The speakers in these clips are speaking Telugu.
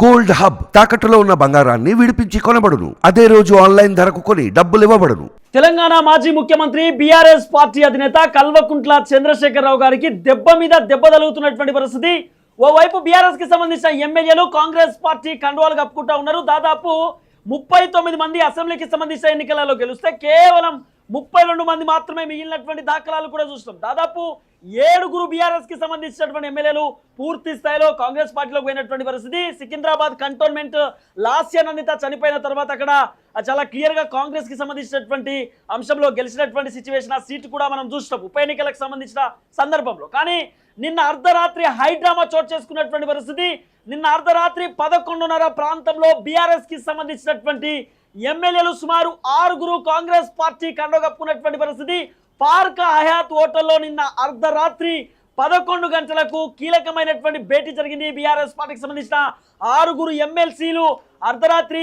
గోల్డ్ హబ్ తాకట్టులో ఉన్న బంగారాన్ని విడిపించి కొనబడును. అదే రోజు ఆన్లైన్ ధరకు కొని డబ్బులు ఇవ్వబడును. తెలంగాణ మాజీ ముఖ్యమంత్రి బీఆర్ఎస్ పార్టీ అధినేత కల్వకుంట్ల చంద్రశేఖరరావు గారికి దెబ్బ మీద దెబ్బ తగులుతున్నటువంటి పరిస్థితి. ఓవైపు బీఆర్ఎస్కి సంబంధించిన ఎమ్మెల్యేలు కాంగ్రెస్ పార్టీ కండువాలు కప్పుకుంటా ఉన్నారు. దాదాపు ముప్పై తొమ్మిది మంది అసెంబ్లీకి సంబంధించిన ఎన్నికలలో గెలిస్తే కేవలం ముప్పై రెండు మంది మాత్రమే మిగిలినటువంటి దాఖలాలు కూడా చూస్తాం దాదాపు ఏడుగురు బీఆర్ఎస్కి సంబంధించినటువంటి ఎమ్మెల్యేలు పూర్తి స్థాయిలో కాంగ్రెస్ పార్టీలోకి పోయినటువంటి పరిస్థితి. సికింద్రాబాద్ కంటోన్మెంట్ లాస్య నందిత చనిపోయిన తర్వాత అక్కడ చాలా క్లియర్గా కాంగ్రెస్కి సంబంధించినటువంటి అంశంలో గెలిచినటువంటి సిచ్యువేషన్ ఆ సీటు కూడా మనం చూస్తాం ఉప ఎన్నికలకు సంబంధించిన సందర్భంలో. కానీ నిన్న అర్ధరాత్రి హైడ్రామా చోటు చేసుకున్నటువంటి పరిస్థితి. నిన్న అర్ధరాత్రి పదకొండున్నర ప్రాంతంలో బీఆర్ఎస్కి సంబంధించినటువంటి ఎమ్మెల్యేలు సుమారు ఆరుగురు కాంగ్రెస్ పార్టీ కండగప్పుకున్నటువంటి పరిస్థితి. పార్క్ హయాత్ హోటల్లో నిన్న అర్ధరాత్రి పదకొండు గంటలకు కీలకమైనటువంటి భేటీ జరిగింది. బీఆర్ఎస్ పార్టీకి సంబంధించిన ఆరుగురు ఎమ్మెల్సీలు అర్ధరాత్రి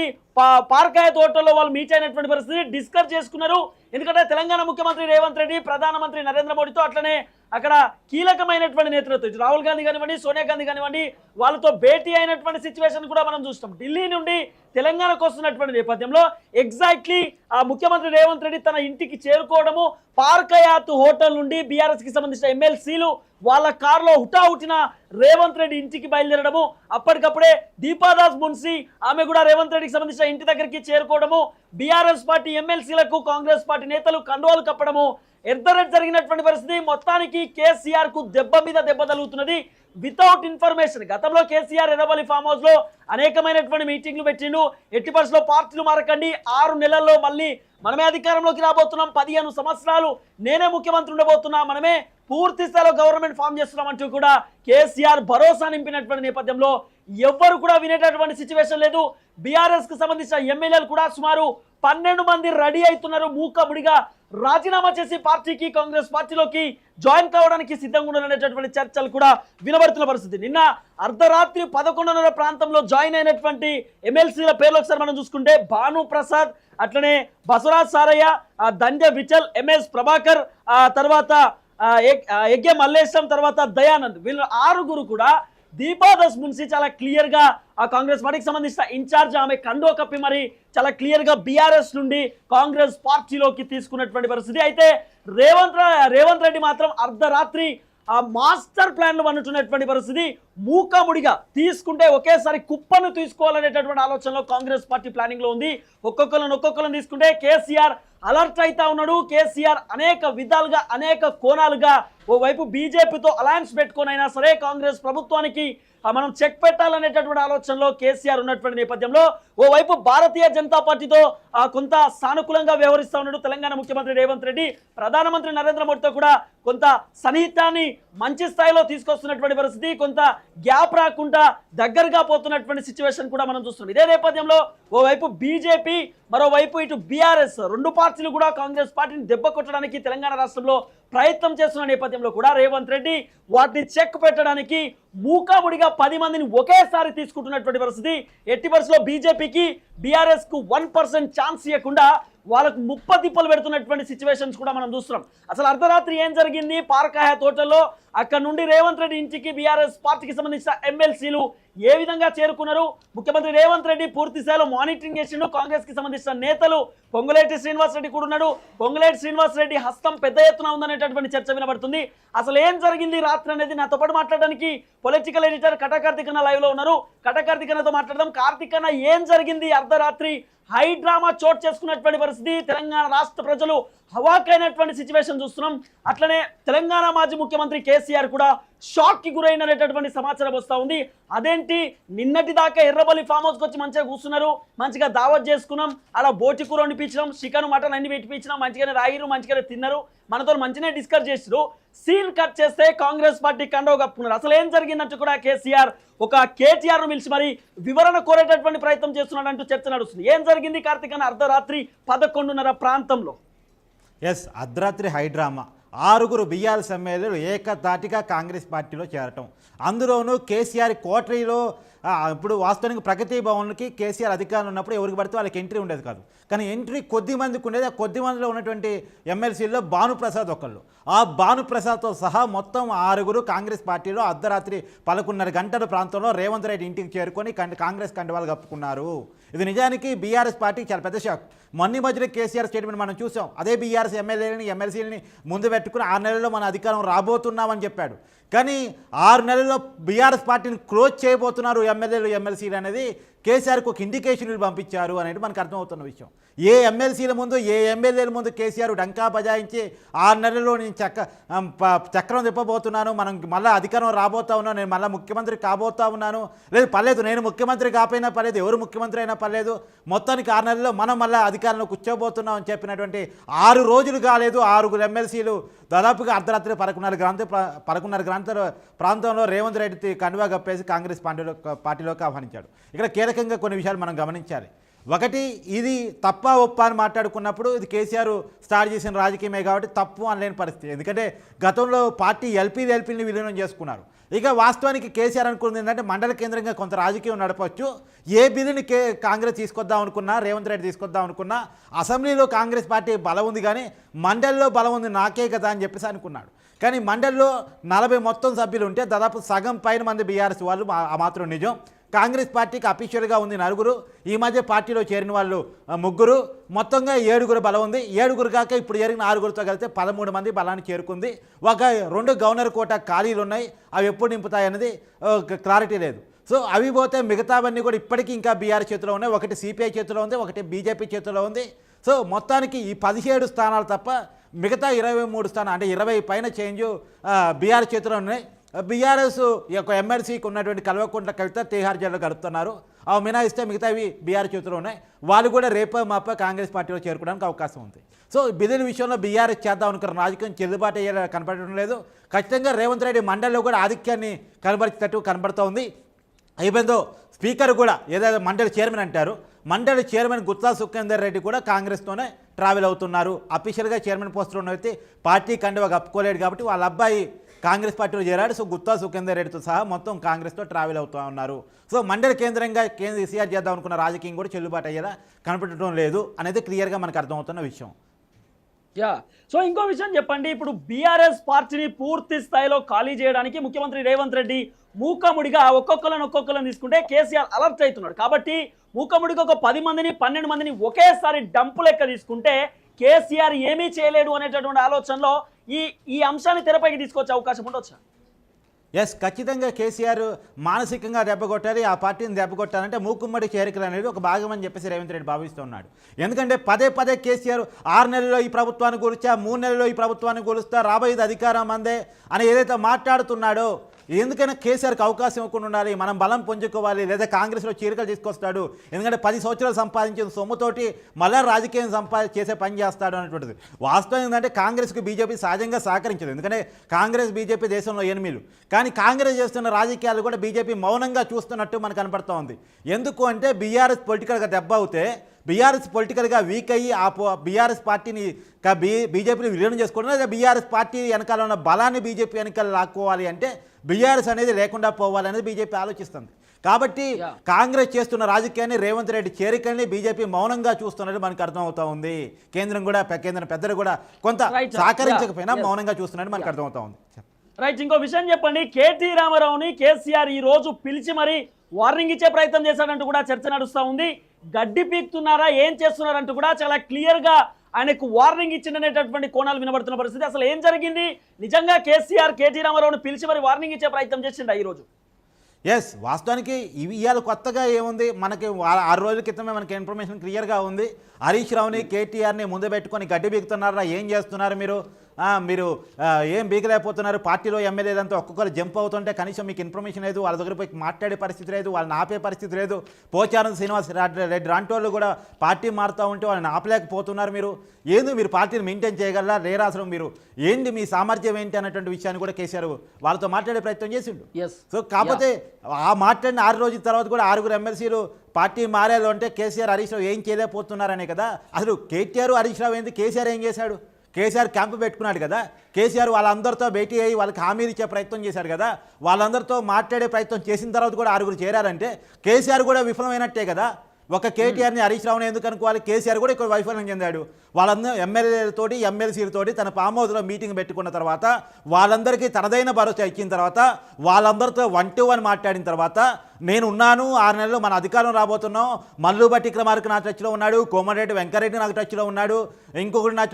పార్క్ హయాత్ హోటల్లో వాళ్ళు మీట్ అయినటువంటి పరిస్థితి డిస్కస్ చేసుకున్నారు. ఎందుకంటే తెలంగాణ ముఖ్యమంత్రి రేవంత్ రెడ్డి ప్రధానమంత్రి నరేంద్ర మోడీతో అట్లనే అక్కడ కీలకమైనటువంటి నేతృత్వం రాహుల్ గాంధీ కానివ్వండి సోనియా గాంధీ కానివ్వండి వాళ్ళతో భేటీ అయినటువంటి సిచ్యువేషన్ కూడా మనం చూస్తాం. ఢిల్లీ నుండి తెలంగాణకు వస్తున్నటువంటి నేపథ్యంలో ఎగ్జాక్ట్లీ ఆ ముఖ్యమంత్రి రేవంత్ రెడ్డి తన ఇంటికి చేరుకోవడము పార్కయాత్ హోటల్ నుండి బీఆర్ఎస్కి సంబంధించిన ఎమ్మెల్సీలు వాళ్ళ కారులో హుటాహుటిన రేవంత్ రెడ్డి ఇంటికి బయలుదేరడము అప్పటికప్పుడే దీపాదాస్ మున్సి ఆమె కూడా రేవంత్ రెడ్డికి సంబంధించిన ఇంటి దగ్గరికి చేరుకోవడము బీఆర్ఎస్ పార్టీ ఎమ్మెల్సీలకు కాంగ్రెస్ పార్టీ నేతలు కండువాలు కప్పడము. ఎర్దరెట్ జరిగినటువంటి పరిస్థితి? మొత్తానికి కేసీఆర్కు దెబ్బ మీద దెబ్బ తగులుతున్నది. వితౌట్ ఇన్ఫర్మేషన్ గతంలో కేసీఆర్ ఎర్రబల్లి ఫామ్ హౌస్లో అనేకమైనటువంటి మీటింగ్లు పెట్టిండు. ఎట్టి పరిస్థితిలో పార్టీలు మారకండి. ఆరు నెలల్లో మళ్ళీ మనమే అధికారంలోకి రాబోతున్నాం. పదిహేను సంవత్సరాలు నేనే ముఖ్యమంత్రి ఉండబోతున్నా మనమే పూర్తి స్థాయిలో గవర్నమెంట్ ఫామ్ చేస్తున్నామంటూ కూడా కేసీఆర్ భరోసా నింపినటువంటి నేపథ్యంలో ఎవ్వరు కూడా వినేటటువంటి సిచ్యువేషన్ లేదు. బీఆర్ఎస్కు సంబంధించిన ఎమ్మెల్యేలు కూడా సుమారు పన్నెండు మంది రెడీ అవుతున్నారు. మూకముడిగా రాజీనామా చేసి పార్టీకి కాంగ్రెస్ పార్టీలోకి జాయిన్ కావడానికి సిద్ధంగా ఉన్నారనేటటువంటి చర్చలు కూడా వినబడుతున్న పరిస్థితి. నిన్న అర్ధరాత్రి పదకొండున్నర ప్రాంతంలో జాయిన్ అయినటువంటి ఎమ్మెల్సీల పేర్లు ఒకసారి మనం చూసుకుంటే భాను ప్రసాద్ అట్లనే బసవరాజ్ సారయ్య దండ్య విచల్ ఎంఎస్ ప్రభాకర్ ఆ తర్వాత ఎగ్గే మల్లేశం తర్వాత దయానంద్. వీళ్ళు ఆరుగురు కూడా దీపాదస్ మున్సి చాలా క్లియర్గా ఆ కాంగ్రెస్ పార్టీకి సంబంధించిన ఇన్ఛార్జ్ ఆమె కండో కప్పి మరి చాలా క్లియర్గా బీఆర్ఎస్ నుండి కాంగ్రెస్ పార్టీలోకి తీసుకున్నటువంటి పరిస్థితి. అయితే రేవంత్ రేవంత్ రెడ్డి మాత్రం అర్ధరాత్రి ఆ మాస్టర్ ప్లాన్లు అనుతున్నటువంటి పరిస్థితి మూకముడిగా తీసుకుంటే ఒకేసారి కుప్పను తీసుకోవాలనేటటువంటి ఆలోచనలో కాంగ్రెస్ పార్టీ ప్లానింగ్లో ఉంది. ఒక్కొక్కరిని ఒక్కొక్కరిని తీసుకుంటే కేసీఆర్ అలర్ట్ అవుతా ఉన్నాడు. కేసీఆర్ అనేక విధాలుగా అనేక కోణాలుగా ఓవైపు బీజేపీతో అలయన్స్ పెట్టుకొని అయినా సరే కాంగ్రెస్ ప్రభుత్వానికి మనం చెక్ పెట్టాలనేటటువంటి ఆలోచనలో కేసీఆర్ ఉన్నటువంటి నేపథ్యంలో ఓవైపు భారతీయ జనతా పార్టీతో ఆ, కొంత సానుకూలంగా వ్యవహరిస్తా ఉన్నాడు తెలంగాణ ముఖ్యమంత్రి రేవంత్ రెడ్డి. ప్రధానమంత్రి నరేంద్ర మోడీతో కూడా కొంత సన్నిహితాన్ని మంచి స్థాయిలో తీసుకొస్తున్నటువంటి పరిస్థితి కొంత గ్యాప్ రాకుండా దగ్గరగా పోతున్నటువంటి సిచ్యువేషన్ కూడా మనం చూస్తున్నాం. ఇదే నేపథ్యంలో ఓవైపు బీజేపీ మరోవైపు ఇటు బీఆర్ఎస్ రెండు పార్టీలు కూడా కాంగ్రెస్ పార్టీని దెబ్బ కొట్టడానికి తెలంగాణ రాష్ట్రంలో ప్రయత్నం చేస్తున్న నేపథ్యంలో కూడా రేవంత్ రెడ్డి వాటిని చెక్ పెట్టడానికి మూకాముడిగా పది మందిని ఒకేసారి తీసుకుంటున్నటువంటి పరిస్థితి. ఎట్టి పరిస్థితిలో బీజేపీకి బీఆర్ఎస్కు వన్ పర్సెంట్ ఛాన్స్ ఇవ్వకుండా వాళ్ళకు ముప్ప తిప్పలు పెడుతున్నటువంటి సిచ్యువేషన్స్ కూడా మనం చూస్తున్నాం. అసలు అర్ధరాత్రి ఏం జరిగింది? పార్కాయ తోటల్లో అక్కడ నుండి రేవంత్ రెడ్డి ఇంటికి బీఆర్ఎస్ పార్టీకి సంబంధించిన ఎమ్మెల్సీలు ఏ విధంగా చేరుకున్నారు? ముఖ్యమంత్రి రేవంత్ రెడ్డి పూర్తి స్థాయిలో మానిటరింగ్ చేసిండు. కాంగ్రెస్కి సంబంధించిన నేతలు పొంగులేటి శ్రీనివాస్ రెడ్డి కూడా ఉన్నాడు పొంగులేటి శ్రీనివాస్ రెడ్డి హస్తం పెద్ద ఎత్తున ఉందనేటటువంటి చర్చ వినబడుతుంది. అసలు ఏం జరిగింది రాత్రి అనేది నాతో పాటు మాట్లాడడానికి పొలిటికల్ ఎడిటర్ కటకార్తికన్న లైవ్లో ఉన్నారు. కటకార్తికన్నతో మాట్లాడదాం. కార్తికన్న ఏం జరిగింది అర్ధరాత్రి? హై డ్రామా చోటు చేసుకున్నటువంటి పరిస్థితి. తెలంగాణ రాష్ట్ర ప్రజలు హవాక్ అయినటువంటి సిచ్యువేషన్ చూస్తున్నాం. అట్లనే తెలంగాణ మాజీ ముఖ్యమంత్రి కేసీఆర్ కూడా షాక్కి గురైనటువంటి సమాచారం వస్తూ ఉంది. అదేంటి? నిన్నటి దాకా ఎర్రబల్లి ఫామ్ హౌస్కి వచ్చి మంచిగా కూర్చున్నారు. మంచిగా దావత్ చేసుకున్నాం. అలా బోటి కూర వండిపించినాం చికెన్ మటన్ అన్ని పెట్టిపించినాం మంచిగానే రాగిరు మంచిగానే తిన్నారు. మనతో మంచిగానే డిస్కస్ చేసారు సీన్ కట్ చేస్తే కాంగ్రెస్ పార్టీ కండవ కప్పుకున్నారు. అసలు ఏం జరిగిందంటూ కూడా కేసీఆర్ ఒక కేటీఆర్ను పిలిచి మరి వివరణ కోరేటటువంటి ప్రయత్నం చేస్తున్నాడు అంటూ చర్చ నడుస్తుంది. ఏం జరిగింది కార్తీక్ అన్న అర్ధరాత్రి పదకొండున్నర ప్రాంతంలో? ఎస్ అర్ధరాత్రి హైడ్రామా ఆరుగురు బీఆర్ఎస్ ఎమ్మెల్యేలు ఏకధాటిగా కాంగ్రెస్ పార్టీలో చేరటం. అందులోనూ కేసీఆర్ కోటరీలో ఇప్పుడు వాస్తవానికి ప్రగతి భవన్కి కేసీఆర్ అధికారులు ఉన్నప్పుడు ఎవరికి పడితే వాళ్ళకి ఎంట్రీ ఉండేది కాదు. కానీ ఎంట్రీ కొద్ది మందికి ఉండేది ఆ కొద్ది మందిలో ఉన్నటువంటి ఎమ్మెల్సీల్లో భానుప్రసాద్ ఒకళ్ళు. ఆ భానుప్రసాద్తో సహా మొత్తం ఆరుగురు కాంగ్రెస్ పార్టీలో అర్ధరాత్రి పదకొండున్నర గంటల ప్రాంతంలో రేవంత్ రెడ్డి ఇంటికి చేరుకొని కాంగ్రెస్ కండవాలు కప్పుకున్నారు. ఇది నిజానికి బీఆర్ఎస్ పార్టీకి చాలా పెద్ద షాక్. మొన్న మధ్యలో కేసీఆర్ స్టేట్మెంట్ మనం చూసాం. అదే బీఆర్ఎస్ ఎమ్మెల్యేలని ఎమ్మెల్సీలని ముందు పెట్టుకుని ఆరు నెలల్లో మన అధికారం రాబోతున్నామని చెప్పాడు. కానీ ఆరు నెలల్లో బీఆర్ఎస్ పార్టీని క్లోజ్ చేయబోతున్నారు ఎమ్మెల్యేలు ఎమ్మెల్సీలు అనేది కేసీఆర్కి ఒక ఇండికేషన్లు పంపించారు అనేది మనకు అర్థమవుతున్న విషయం. ఏ ఎమ్మెల్సీల ముందు ఏ ఎమ్మెల్యేల ముందు కేసీఆర్ డంకా బజాయించి ఆరు నెలల్లో నేను చక్క ప- చక్రం తిప్పబోతున్నాను మనం మళ్ళీ అధికారం రాబోతా ఉన్నాను నేను మళ్ళీ ముఖ్యమంత్రి కాబోతా ఉన్నాను. లేదు పర్లేదు నేను ముఖ్యమంత్రి కాపోయినా పర్లేదు ఎవరు ముఖ్యమంత్రి అయినా పర్లేదు. మొత్తానికి ఆరు నెలల్లో మనం మళ్ళీ అధికారంలో కూర్చోబోతున్నాం అని చెప్పినటువంటి ఆరు రోజులు కాలేదు ఆరుగురు ఎమ్మెల్సీలు దాదాపుగా అర్ధరాత్రి పదకొండున్నర గ్రాంత పదకొండున్నర గ్రాంత ప్రాంతంలో రేవంత్ రెడ్డి కండువా కప్పేసి కాంగ్రెస్ పార్టీలో పార్టీలోకి ఆహ్వానించాడు. ఇక్కడ కీలకంగా కొన్ని విషయాలు మనం గమనించాలి. ఒకటి ఇది తప్ప ఒప్ప అని మాట్లాడుకున్నప్పుడు ఇది కేసీఆర్ స్టార్ట్ చేసిన రాజకీయమే కాబట్టి తప్పు అనలేని పరిస్థితి. ఎందుకంటే గతంలో పార్టీ ఎల్పీలు ఎల్పీని విలీనం చేసుకున్నారు. ఇక వాస్తవానికి కేసీఆర్ అనుకున్నది ఏంటంటే మండల కేంద్రంగా కొంత రాజకీయం నడపవచ్చు ఏ బిల్లుని కే కాంగ్రెస్ తీసుకొద్దాం అనుకున్నా రేవంత్ రెడ్డి తీసుకొద్దాం అనుకున్నా అసెంబ్లీలో కాంగ్రెస్ పార్టీ బలం ఉంది కానీ మండలిలో బలం ఉంది నాకే కదా అని చెప్పేసి అనుకున్నాడు. కానీ మండలిలో నలభై మొత్తం సభ్యులు ఉంటే దాదాపు సగం పైన మంది బీఆర్ఎస్ వాళ్ళు ఆ మాత్రం నిజం. కాంగ్రెస్ పార్టీకి అఫీషియల్గా ఉంది నలుగురు ఈ మధ్య పార్టీలో చేరిన వాళ్ళు ముగ్గురు. మొత్తంగా ఏడుగురు బలం ఉంది. ఏడుగురు కాక ఇప్పుడు జరిగిన ఆరుగురితో కలిపితే పదమూడు మంది బలాన్ని చేరుకుంది. ఒక రెండు గవర్నర్ కోట ఖాళీలు ఉన్నాయి. అవి ఎప్పుడు నింపుతాయనేది క్లారిటీ లేదు. సో అవి పోతే మిగతావన్నీ కూడా ఇప్పటికీ ఇంకా బీఆర్ చేతిలో ఉన్నాయి. ఒకటి సిపిఐ చేతిలో ఉంది ఒకటి బీజేపీ చేతిలో ఉంది. సో మొత్తానికి ఈ పదిహేడు స్థానాలు తప్ప మిగతా ఇరవై మూడు స్థానాలు అంటే ఇరవై పైన చేంజ్ బీఆర్ చేతిలో ఉన్నాయి. బీఆర్ఎస్ ఈ యొక్క ఎమ్మెల్సీకి ఉన్నటువంటి కల్వకుంట్ల కవిత తీహార్ జైల్లో గడుపుతున్నారు. అవి మినాయిస్తే మిగతావి బీఆర్ చేతిలో ఉన్నాయి. వాళ్ళు కూడా రేపో మాప కాంగ్రెస్ పార్టీలో చేరుకోవడానికి అవకాశం ఉంది. సో బిల్లుల విషయంలో బీఆర్ఎస్ చేద్దాం అనుకున్న రాజకీయం చెల్లుబాటు అయ్యేలా కనబడటం లేదు. ఖచ్చితంగా రేవంత్ రెడ్డి మండలిలో కూడా ఆధిక్యాన్ని కనబరిచేటట్టు కనబడుతూ ఉంది. అయిపోయిందో స్పీకర్ కూడా ఏదైతే మండలి చైర్మన్ అంటారు మండలి చైర్మన్ గుత్తా సుఖేందర్ రెడ్డి కూడా కాంగ్రెస్తోనే ట్రావెల్ అవుతున్నారు. అఫీషియల్గా చైర్మన్ పోస్టర్ ఉన్న వ్యక్తి పార్టీ కండువా కప్పుకోలేడు కాబట్టి వాళ్ళ అబ్బాయి కాంగ్రెస్ పార్టీలో చేరాడు. సో గుత్తా సుఖేందర్ రెడ్డితో సహా మొత్తం కాంగ్రెస్తో ట్రావెల్ అవుతూ ఉన్నారు. సో మండలి కేంద్రంగా కేంద్ర సీఆర్ చేద్దాం అనుకున్న రాజకీయం కూడా చెల్లుబాటు అయ్యేలా కనపడటం లేదు అనేది క్లియర్గా మనకు అర్థమవుతున్న విషయం. యా. సో ఇంకో విషయం చెప్పండి. ఇప్పుడు బీఆర్ఎస్ పార్టీని పూర్తి స్థాయిలో ఖాళీ చేయడానికి ముఖ్యమంత్రి రేవంత్ రెడ్డి మూకముడిగా ఒక్కొక్కరిని ఒక్కొక్కరిని తీసుకుంటే కేసీఆర్ అలర్ట్ అవుతున్నాడు. కాబట్టి మూకముడిగా ఒక పది మందిని పన్నెండు మందిని ఒకేసారి డంపు లెక్క తీసుకుంటే కేసీఆర్ ఏమీ చేయలేడు అనేటటువంటి ఆలోచనలో ఈ ఈ అంశాన్ని తెరపైకి తీసుకొచ్చే అవకాశం ఉండొచ్చా? ఎస్ ఖచ్చితంగా కేసీఆర్ మానసికంగా దెబ్బ కొట్టాలి ఆ పార్టీని దెబ్బకొట్టాలంటే మూకుమ్మడి చేరికలు అనేది ఒక భాగం అని చెప్పేసి రేవంత్ రెడ్డి భావిస్తున్నాడు. ఎందుకంటే పదే పదే కేసీఆర్ ఆరు నెలల్లో ఈ ప్రభుత్వాన్ని కూల్చా మూడు నెలల్లో ఈ ప్రభుత్వాన్ని కూలుస్తా రాబోయేది అధికారం అందే అని ఏదైతే మాట్లాడుతున్నాడో ఎందుకైనా కేసీఆర్కి అవకాశం ఇవ్వకుండా ఉండాలి మనం బలం పుంజుకోవాలి లేదా కాంగ్రెస్లో చీరికలు తీసుకొస్తాడు ఎందుకంటే పది సంవత్సరాలు సంపాదించిన సొమ్ముతోటి మళ్ళా రాజకీయం సంపా చేసే పని చేస్తాడు అనేటువంటిది. వాస్తవం ఏంటంటే కాంగ్రెస్కి బీజేపీ సహజంగా సహకరించదు ఎందుకంటే కాంగ్రెస్ బీజేపీ దేశంలో ఎనిమిలు. కానీ కాంగ్రెస్ చేస్తున్న రాజకీయాలు కూడా బీజేపీ మౌనంగా చూస్తున్నట్టు మనకు కనపడుతూ ఉంది. ఎందుకు అంటే బీఆర్ఎస్ పొలిటికల్గా దెబ్బ అవుతే బీఆర్ఎస్ పొలిటికల్గా వీక్ అయ్యి ఆ బీఆర్ఎస్ పార్టీని బీ బీజేపీని విలీనం చేసుకోవడం లేదా బీఆర్ఎస్ పార్టీ వెనకాల ఉన్న బలాన్ని బీజేపీ వెనకాల లాక్కోవాలి అంటే బీఆర్ఎస్ అనేది లేకుండా పోవాలనేది బీజేపీ ఆలోచిస్తుంది కాబట్టి. కాంగ్రెస్ చేస్తున్న రాజకీయాన్ని రేవంత్ రెడ్డి చేరికల్ని బీజేపీ మౌనంగా చూస్తున్నట్టు మనకు అర్థమవుతా ఉంది కేంద్రం కూడా కేంద్రం పెద్దలు కూడా కొంత. సహకరించకపోయినా. మౌనంగా చూస్తున్నట్టు మనకు. అర్థమవుతా ఉంది రైట్ ఇంకో విషయం చెప్పండి కేటీ రామారావుని కేసీఆర్ ఈ రోజు పిలిచి మరి వార్నింగ్ ఇచ్చే ప్రయత్నం చేశాడంటూ కూడా చర్చ నడుస్తూ ఉంది గడ్డి పీక్తున్నారా ఏం చేస్తున్నారంటూ కూడా చాలా క్లియర్గా ఆయనకు వార్నింగ్ ఇచ్చిందనేటటువంటి కోణాలు వినబడుతున్న పరిస్థితి. అసలు ఏం జరిగింది? నిజంగా కేసీఆర్ కేటీ రామారావుని పిలిచి మరి వార్నింగ్ ఇచ్చే ప్రయత్నం చేసిండా ఈ రోజు ఎస్ వాస్తవానికి ఇవి ఇవాళ కొత్తగా ఏముంది? మనకి ఆరు రోజుల క్రితమే మనకి ఇన్ఫర్మేషన్ క్లియర్గా ఉంది. హరీష్ రావుని కేటీఆర్ని ముందు పెట్టుకొని గడ్డి బీగుతున్నారా ఏం చేస్తున్నారు మీరు? మీరు ఏం బీగలేకపోతున్నారు? పార్టీలో ఎమ్మెల్యేలంతా ఒక్కొక్కరు జంప్ అవుతుంటే కనీసం మీకు ఇన్ఫర్మేషన్ లేదు వాళ్ళ దగ్గర పోయి మాట్లాడే పరిస్థితి లేదు వాళ్ళని ఆపే పరిస్థితి లేదు. పోచారం శ్రీనివాస్ రెడ్డి లాంటి వాళ్ళు కూడా పార్టీ మారుతూ ఉంటే వాళ్ళని ఆపలేకపోతున్నారు మీరు. ఏంది మీరు పార్టీని మెయింటైన్ చేయగలరా? లేరా అసలు మీరు? ఏంటి మీ సామర్థ్యం ఏంటి అన్నటువంటి విషయాన్ని కూడా కేసీఆర్ వాళ్ళతో మాట్లాడే ప్రయత్నం చేసిండు. ఎస్ సో కాకపోతే ఆ మాట్లాడిన ఆరు రోజుల తర్వాత కూడా ఆరుగురు ఎమ్మెల్సీలు పార్టీ మారారు అంటే కేసీఆర్ హరీష్ రావు ఏం చేయలేకపోతున్నారనే కదా? అసలు కేటీఆర్ హరీష్ రావు ఏంది? కేసీఆర్ ఏం చేశాడు? కేసీఆర్ క్యాంపు పెట్టుకున్నాడు కదా కేసీఆర్ వాళ్ళందరితో భేటీ అయ్యి వాళ్ళకి హామీలు ఇచ్చే ప్రయత్నం చేశారు కదా వాళ్ళందరితో మాట్లాడే ప్రయత్నం చేసిన తర్వాత కూడా ఆరుగురు చేరారంటే కేసీఆర్ కూడా విఫలమైనట్టే కదా. ఒక కేటీఆర్ని హరీష్ రావుని ఎందుకు అనుకోవాలి? కేసీఆర్ కూడా ఇక్కడ వైఫల్యం చెందాడు. వాళ్ళందరూ ఎమ్మెల్యేలతోటి ఎమ్మెల్సీలతోటి తన ఫామ్ హౌస్లో మీటింగ్ పెట్టుకున్న తర్వాత వాళ్ళందరికీ తనదైన భరోసా ఇచ్చిన తర్వాత వాళ్ళందరితో వన్ టు వన్ మాట్లాడిన తర్వాత నేను ఉన్నాను ఆరు నెలలు మన అధికారం రాబోతున్నాం మల్లు బట్టి విక్రమార్క నా టచ్లో ఉన్నాడు కోమరెడ్డి వెంకరెడ్డి నాకు టచ్లో ఉన్నాడు ఇంకొకటి నా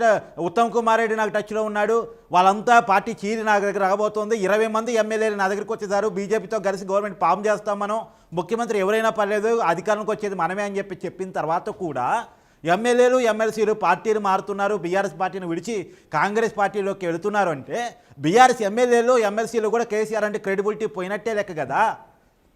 ఉత్తమ్ కుమార్ రెడ్డి నాకు టచ్లో ఉన్నాడు వాళ్ళంతా పార్టీ చీరి నా దగ్గర రాబోతుంది ఇరవై మంది ఎమ్మెల్యేలు నా దగ్గరికి వచ్చేసారు బీజేపీతో కలిసి గవర్నమెంట్ పాము చేస్తాం మనం ముఖ్యమంత్రి ఎవరైనా పర్లేదు అధికారంకి వచ్చేది మనమే అని చెప్పి చెప్పిన తర్వాత కూడా ఎమ్మెల్యేలు ఎమ్మెల్సీలు పార్టీలు మారుతున్నారు. బీఆర్ఎస్ పార్టీని విడిచి కాంగ్రెస్ పార్టీలోకి వెళుతున్నారు అంటే బీఆర్ఎస్ ఎమ్మెల్యేలు ఎమ్మెల్సీలు కూడా కేసీఆర్ అంటే క్రెడిబిలిటీ పోయినట్టే లెక్క కదా.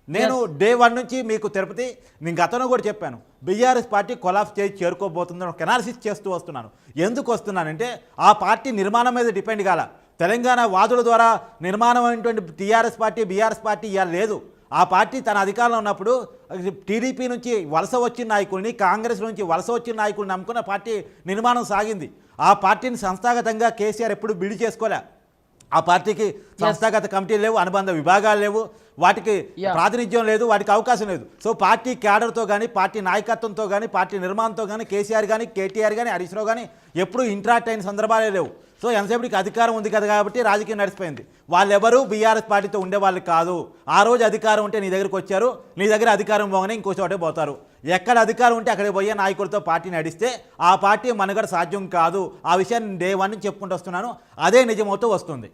నేను డే వన్ నుంచి మీకు తిరుపతి నేను గతంలో కూడా చెప్పాను బీఆర్ఎస్ పార్టీ కొలాప్స్ చేసి చేరుకోబోతుందని ఒక అనాలిసిస్ చేస్తూ వస్తున్నాను. ఎందుకు వస్తున్నానంటే ఆ పార్టీ నిర్మాణం మీద డిపెండ్ కాల. తెలంగాణ వాదుల ద్వారా నిర్మాణం అయినటువంటి టీఆర్ఎస్ పార్టీ బీఆర్ఎస్ పార్టీ ఇవాళ లేదు. ఆ పార్టీ తన అధికారంలో ఉన్నప్పుడు టీడీపీ నుంచి వలస వచ్చిన నాయకుల్ని కాంగ్రెస్ నుంచి వలస వచ్చిన నాయకుల్ని నమ్ముకున్న పార్టీ నిర్మాణం సాగింది. ఆ పార్టీని సంస్థాగతంగా కేసీఆర్ ఎప్పుడు బిల్డ్ చేసుకోలే. ఆ పార్టీకి సంస్థాగత కమిటీలు లేవు అనుబంధ విభాగాలు లేవు వాటికి. ప్రాతినిధ్యం లేదు వాటికి అవకాశం లేదు. సో పార్టీ క్యాడర్తో కానీ పార్టీ నాయకత్వంతో కానీ పార్టీ నిర్మాణంతో కానీ కేసీఆర్ కానీ కేటీఆర్ కానీ హరీష్ రావు కానీ ఎప్పుడూ ఇంట్రాక్ట్ అయిన సందర్భాలే లేవు. సో ఎంతసేపటికి అధికారం ఉంది కదా కాబట్టి రాజకీయం నడిచిపోయింది. వాళ్ళెవరూ బీఆర్ఎస్ పార్టీతో ఉండేవాళ్ళు కాదు. ఆ రోజు అధికారం ఉంటే నీ దగ్గరికి వచ్చారు నీ దగ్గర అధికారం పోగానే ఇంకో చోటే పోతారు. ఎక్కడ అధికారం ఉంటే అక్కడికి పోయే నాయకులతో పార్టీ నడిస్తే ఆ పార్టీ మనగడ సాధ్యం కాదు. ఆ విషయాన్ని డే వన్ నుంచి చెప్పుకుంటూ వస్తున్నాను. అదే నిజమవుతూ వస్తుంది.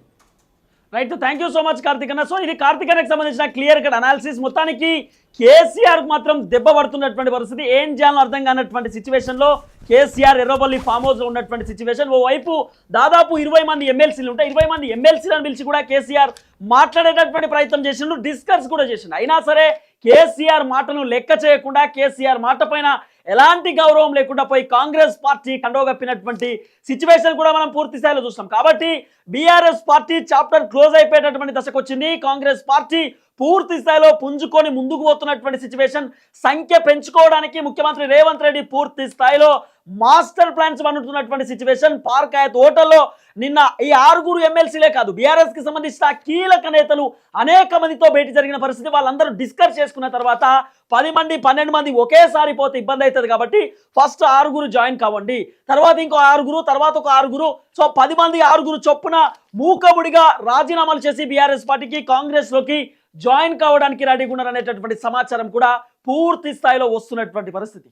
Right thank you so much Karthik అన్న. సో ఇది కార్తిక్ అన్నకి సంబంధించిన క్లియర్ కట్ అనాలిసిస్ మొత్తానికి కేసీఆర్ మాత్రం దెబ్బ పడుతున్నటువంటి పరిస్థితి. ఏం చేయాలో అర్థం కానటువంటి సిచ్యువేషన్లో కేసీఆర్ ఎర్రబల్లి ఫామ్ హౌస్లో ఉన్నటువంటి సిచ్యువేషన్ ఓ వైపు దాదాపు ఇరవై మంది ఎమ్మెల్సీలు ఉంటాయి. ఇరవై మంది ఎమ్మెల్సీలను పిలిచి కూడా కేసీఆర్ మాట్లాడేటటువంటి ప్రయత్నం చేసిండు డిస్కస్ కూడా చేసిండు. అయినా సరే కేసీఆర్ మాటను లెక్క చేయకుండా కేసీఆర్ మాట పైన ఎలాంటి గౌరవం లేకుండా పోయి కాంగ్రెస్ పార్టీ కండోగప్పినటువంటి సిచ్యువేషన్ కూడా మనం పూర్తి స్థాయిలో చూస్తాం. కాబట్టి బీఆర్ఎస్ పార్టీ చాప్టర్ క్లోజ్ అయిపోయేటటువంటి దశకు వచ్చింది కాంగ్రెస్ పార్టీ పూర్తి స్థాయిలో పుంజుకొని ముందుకు పోతున్నటువంటి సిచ్యువేషన్ సంఖ్య పెంచుకోవడానికి ముఖ్యమంత్రి రేవంత్ రెడ్డి పూర్తి స్థాయిలో మాస్టర్ ప్లాన్స్ పండుతున్నటువంటి సిచ్యువేషన్ పార్క్ ఆయత్ హోటల్లో నిన్న ఈ ఆరుగురు ఎమ్మెల్సీలే కాదు బీఆర్ఎస్కి సంబంధించిన కీలక నేతలు అనేక మందితో భేటీ జరిగిన పరిస్థితి వాళ్ళందరూ డిస్కస్ చేసుకున్న తర్వాత పది మంది పన్నెండు మంది ఒకేసారి పోతే ఇబ్బంది అవుతుంది కాబట్టి ఫస్ట్ ఆరుగురు జాయిన్ కావండి. తర్వాత ఇంకో ఆరుగురు తర్వాత ఒక ఆరుగురు సో పది మంది ఆరుగురు చొప్పున మూకముడిగా రాజీనామాలు చేసి బీఆర్ఎస్ పార్టీకి కాంగ్రెస్లోకి జాయిన్ కావడానికి రెడీగా ఉన్నారనేటటువంటి సమాచారం కూడా పూర్తి స్థాయిలో వస్తున్నటువంటి పరిస్థితి.